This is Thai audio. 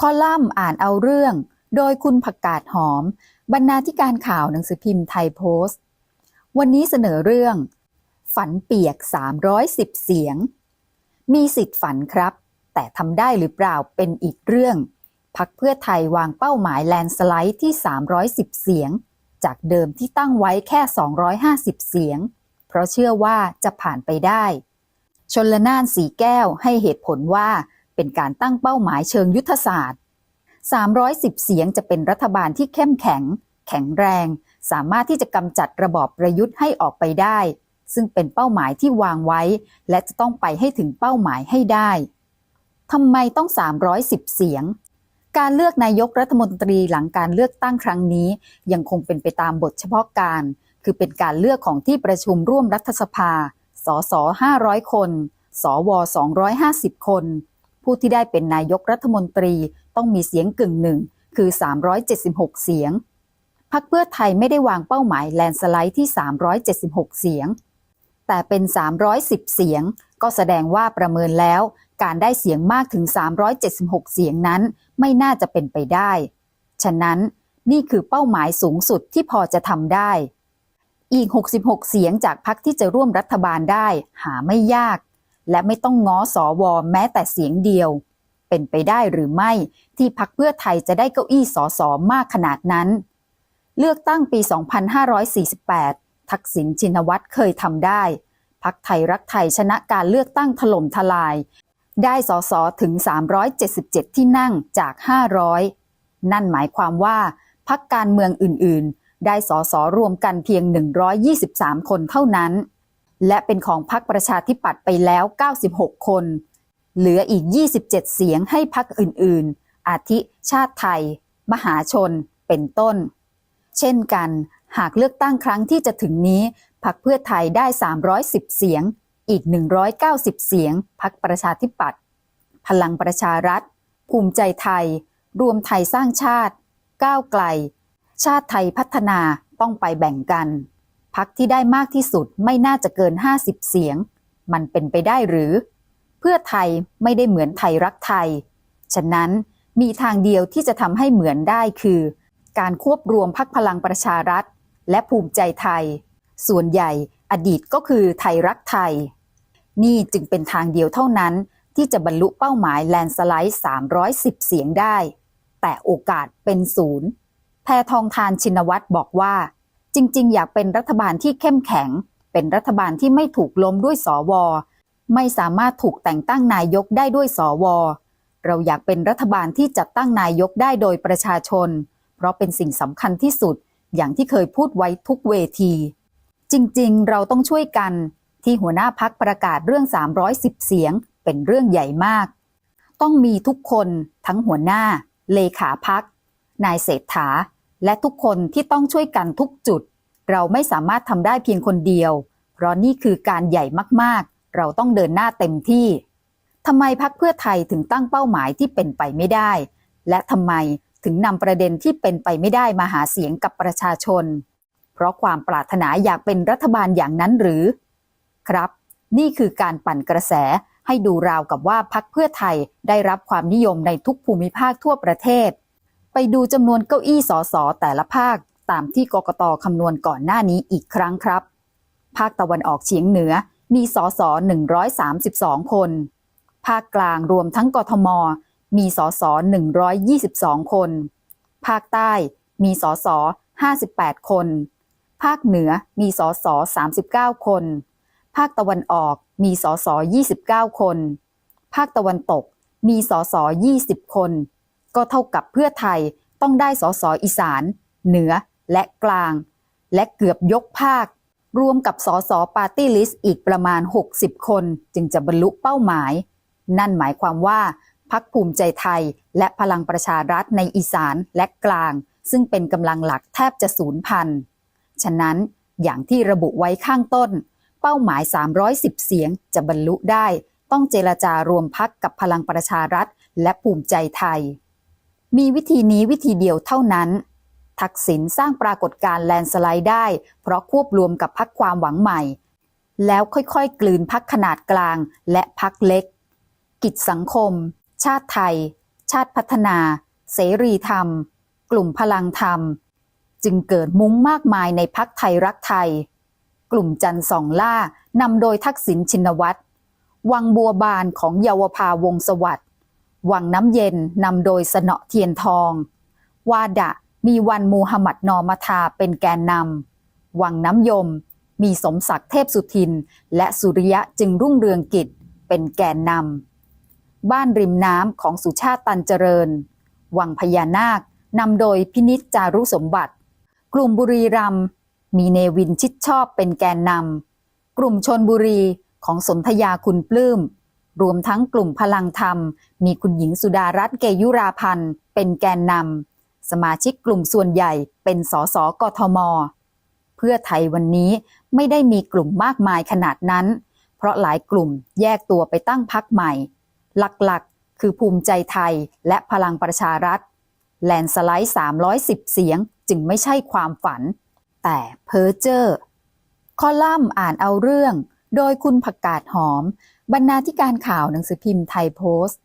คอลัมน์อ่านเอาเรื่อง โดยคุณผักกาดหอม บรรณาธิการข่าวหนังสือพิมพ์ไทยโพสต์ วันนี้เสนอเรื่อง ฝันเปียก 310 เสียง มีสิทธิ์ฝันครับ แต่ทำได้หรือเปล่าเป็นอีกเรื่องพักเพื่อไทยวางเป้าหมายแลนสไลด์ที่ 310 เสียง จากเดิมที่ตั้งไว้แค่ 250 เสียง เพราะเชื่อว่าจะผ่านไปได้ ชนละนานสีแก้วให้เหตุผลว่า เป็นการตั้งเป้าหมายเชิงยุทธศาสตร์ 310 เสียงจะเป็นรัฐบาลที่เข้มแข็ง แข็งแรง สามารถที่จะกำจัดระบอบประยุทธ์ให้ออกไปได้ ซึ่งเป็นเป้าหมายที่วางไว้ และจะต้องไปให้ถึงเป้าหมายให้ได้ทำไมต้อง 310 เสียง การเลือกนายกรัฐมนตรีหลังการเลือกตั้งครั้งนี้ ยังคงเป็นไปตามบทเฉพาะการ คือเป็นการเลือกของที่ประชุมร่วมรัฐสภา สส 500 คน สว 250 คน ผู้ที่ได้เป็นนายกรัฐมนตรีต้องมีเสียงกึ่งหนึ่งคือ 376 เสียง พักเพื่อไทยไม่ได้วางเป้าหมายแลนสไลด์ที่ 376 เสียง แต่เป็น 310 เสียง ก็แสดงว่าประเมินแล้ว การได้เสียงมากถึง 376 เสียงนั้นไม่น่าจะเป็นไปได้ ฉะนั้นนี่คือเป้าหมายสูงสุดที่พอจะทำได้ อีก 66 เสียงจากพักที่จะร่วมรัฐบาลได้หาไม่ยาก และไม่ต้องง้อสอวอแม้แต่เสียงเดียว เป็นไปได้หรือไม่ที่พักเพื่อไทยจะได้เก้าอี้สอสอมากขนาดนั้น เลือกตั้งปี 2548 ทักษิณชินวัตรเคยทำได้ พักไทยรักไทยชนะการเลือกตั้งถล่มทลาย ได้สอสอถึง 377 ที่นั่งจาก 500 นั่นหมายความว่าพักการเมืองอื่น ๆ ได้สอสอรวมกันเพียง 123 คนเท่านั้น และเป็นของพักประชาธิปัตย์ไปแล้ว 96 คน เหลืออีก 27 เสียงให้พักอื่นๆ อาทิชาติไทย มหาชน เป็นต้น เช่นกัน หากเลือกตั้งครั้งที่จะถึงนี้พักเพื่อไทยได้ 310 เสียง อีก 190 เสียงพักประชาธิปัตย์ พลังประชารัฐ ภูมิใจไทย รวมไทยสร้างชาติ ก้าวไกล ชาติไทยพัฒนาต้องไปแบ่งกัน พักที่ได้มากที่สุดไม่น่าจะเกิน 50 เสียง มันเป็นไปได้หรือ เพื่อไทยไม่ได้เหมือนไทยรักไทย ฉะนั้นมีทางเดียวที่จะทำให้เหมือนได้คือ การควบรวมพักพลังประชารัฐ และภูมิใจไทย ส่วนใหญ่อดีตก็คือไทยรักไทย นี่จึงเป็นทางเดียวเท่านั้น ที่จะบรรลุเป้าหมายแลนสไลด์ 310 เสียงได้ แต่โอกาสเป็นศูนย์แพทองทานชินวัตรบอกว่า จริง ๆ อยากเป็นรัฐบาลที่เข้มแข็ง เป็นรัฐบาลที่ไม่ถูกล้มด้วยสว ไม่สามารถถูกแต่งตั้งนายกได้ด้วยสว เราอยากเป็นรัฐบาลที่จัดตั้งนายกได้โดยประชาชน เพราะเป็นสิ่งสำคัญที่สุด อย่างที่เคยพูดไว้ทุกเวที จริง ๆ เราต้องช่วยกัน ที่หัวหน้าพักประกาศเรื่อง 310 เสียง เป็นเรื่องใหญ่มาก ต้องมีทุกคนทั้งหัวหน้า เลขาพักนายเศรษฐา และทุกคนที่ต้องช่วยกันทุกจุด เราไม่สามารถทำได้เพียงคนเดียว เพราะนี่คือการใหญ่มากๆ เราต้องเดินหน้าเต็มที่ทำไมพักเพื่อไทยถึงตั้งเป้าหมายที่เป็นไปไม่ได้ และทำไมถึงนำประเด็นที่เป็นไปไม่ได้มาหาเสียงกับประชาชน เพราะความปรารถนาอยากเป็นรัฐบาลอย่างนั้นหรือ ครับ นี่คือการปั่นกระแสให้ดูราวกับว่าพักเพื่อไทยได้รับความนิยมในทุกภูมิภาคทั่วประเทศ ไปดูจำนวนเก้าอี้สสแต่ละภาค ตามที่กกตคำนวณก่อนหน้านี้อีกครั้งครับ ภาคตะวันออกเฉียงเหนือมีสส132 คน ภาคกลางรวมทั้งกทม มีสส122 คน ภาคใต้มีสส58 คน ภาคเหนือมีสส39 คน ภาคตะวันออกมีสส29 คน ภาคตะวันตกมีสส20 คน ก็เท่ากับเพื่อไทยต้องได้สสอีสาน เหนือและกลาง และเกือบยกภาค รวมกับสสปาร์ตี้ลิสต์อีกประมาณ 60 คน จึงจะบรรลุเป้าหมาย นั่นหมายความว่าพักภูมิใจไทยและพลังประชารัฐในอีสานและกลาง ซึ่งเป็นกำลังหลักแทบจะศูนย์พัน ฉะนั้นอย่างที่ระบุไว้ข้างต้น เป้าหมาย 310 เสียงจะบรรลุได้ ต้องเจรจารวมพักกับพลังประชารัฐและภูมิใจไทย มีวิธีนี้วิธีเดียวเท่านั้น ทักษิณสร้างปรากฏการณ์แลนสไลด์ได้ เพราะควบรวมกับพักความหวังใหม่ แล้วค่อยๆ กลืนพักขนาดกลางและพักเล็ก กิจสังคม ชาติไทย ชาติพัฒนา เสรีธรรม กลุ่มพลังธรรม จึงเกิดมุ้งมากมายในพักไทยรักไทย กลุ่มจันทร์สองล่านำโดยทักษิณชินวัตรวังบัวบานของเยาวภาวงศ์สวัสด์ วังน้ำเย็นนำโดยสนอเทียนทอง วาดะมีวันมูฮัมหมัดนอมาทาเป็นแกนนำ วังน้ำยม มีสมศักดิ์เทพสุทิน และสุริยะจึงรุ่งเรืองกิจเป็นแกนนำ บ้านริมน้ำของสุชาติตันเจริญ วังพญานาคนำโดยพินิจจารุสมบัติ กลุ่มบุรีรัมมีเนวินชิดชอบเป็นแกนนำ กลุ่มชนบุรีของสนธยาคุณปลื้ม รวมทั้งกลุ่มพลังธรรม มีคุณหญิงสุดารัตน์เกยุราพันธ์ เป็นแกนนำสมาชิกกลุ่มส่วนใหญ่เป็นสสกทม เพื่อไทยวันนี้ไม่ได้มีกลุ่มมากมายขนาดนั้น เพราะหลายกลุ่มแยกตัวไปตั้งพักใหม่ หลักๆ คือภูมิใจไทยและพลังประชารัฐ แลนด์สไลด์ 310 เสียงจึงไม่ใช่ความฝัน แต่เพ้อเจ้อคอลัมน์อ่านเอาเรื่อง โดยคุณผักกาดหอม บรรณาธิการข่าวหนังสือพิมพ์ไทยโพสต์